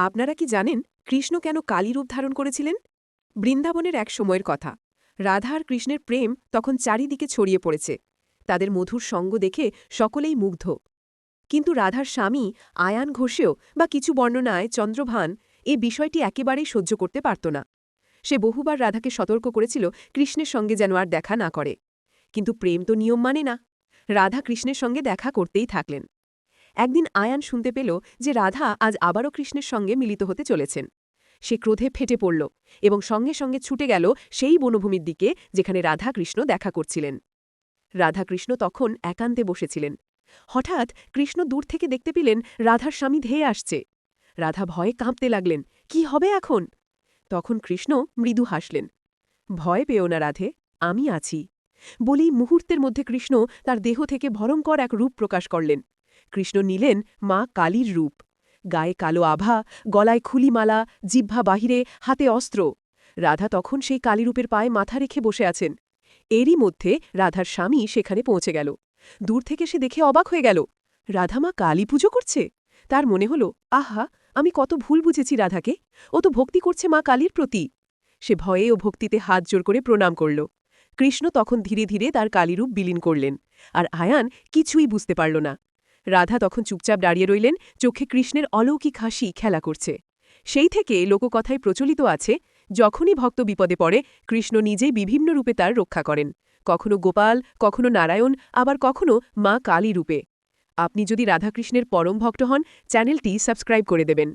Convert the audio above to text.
আপনারা কি জানেন কৃষ্ণ কেন কালী রূপ ধারণ করেছিলেন? বৃন্দাবনের এক সময়ের কথা। রাধা আর কৃষ্ণের প্রেম তখন চারিদিকে ছড়িয়ে পড়েছে। তাদের মধুর সঙ্গ দেখে সকলেই মুগ্ধ। কিন্তু রাধার স্বামী, আয়ান ঘোষেও বা কিছু বর্ণনায় চন্দ্রভান এ বিষয়টি একেবারেই সহ্য করতে পারত না। সে বহুবার রাধাকে সতর্ক করেছিল কৃষ্ণের সঙ্গে যেন আর দেখা না করে। কিন্তু প্রেম তো নিয়ম মানে না। রাধা কৃষ্ণের সঙ্গে দেখা করতেই থাকলেন। একদিন আয়ান শুনতে পেল যে রাধা আজ আবারও কৃষ্ণের সঙ্গে মিলিত হতে চলেছেন। সে ক্রোধে ফেটে পড়ল এবং সঙ্গে সঙ্গে ছুটে গেল সেই বনভূমির দিকে যেখানে রাধা কৃষ্ণ দেখা করছিলেন। রাধাকৃষ্ণ তখন একান্তে বসেছিলেন। হঠাৎ কৃষ্ণ দূর থেকে দেখতে পেলেন রাধার স্বামী ধেয়ে আসছে। রাধা ভয়ে কাঁপতে লাগলেন, কি হবে এখন? তখন কৃষ্ণ মৃদু হাসলেন, ভয় পেও না রাধে, আমি আছি। বলেই মুহূর্তের মধ্যে কৃষ্ণ তার দেহ থেকে ভয়ঙ্কর এক রূপ প্রকাশ করলেন। কৃষ্ণ নিলেন মা কালীর রূপ। গায়ে কালো আভা, গলায় খুলিমালা, জিহ্বা বাহিরে হাতে অস্ত্র। রাধা তখন সেই কালীরূপের পায়ে মাথা রেখে বসে আছেন। এরই মধ্যে রাধার স্বামী সেখানে পৌঁছে গেল। দূর থেকে সে দেখে অবাক হয়ে গেল। রাধা মা কালী পুজো করছে? তার মনে হল, আহা, আমি কত ভুল বুঝেছি রাধাকে। ও তো ভক্তি করছে মা কালীর প্রতি। সে ভয়ে ও ভক্তিতে হাত জোর করে প্রণাম করল। কৃষ্ণ তখন ধীরে ধীরে তার কালীরূপ বিলীন করলেন। আর আয়ান কিছুই বুঝতে পারল না। রাধা তখন চুপচাপ দাঁড়িয়ে রইলেন, চোখে কৃষ্ণের অলৌকিক হাসি খেলা করছে। সেই থেকে লোককথায় প্রচলিত আছে, যখনই ভক্ত বিপদে পড়ে, কৃষ্ণ নিজেই বিভিন্ন রূপে তার রক্ষা করেন। কখনো গোপাল, কখনো নারায়ণ, আবার কখনো মা কালী রূপে। আপনি যদি রাধাকৃষ্ণের পরম ভক্ত হন, চ্যানেলটি সাবস্ক্রাইব করে দেবেন।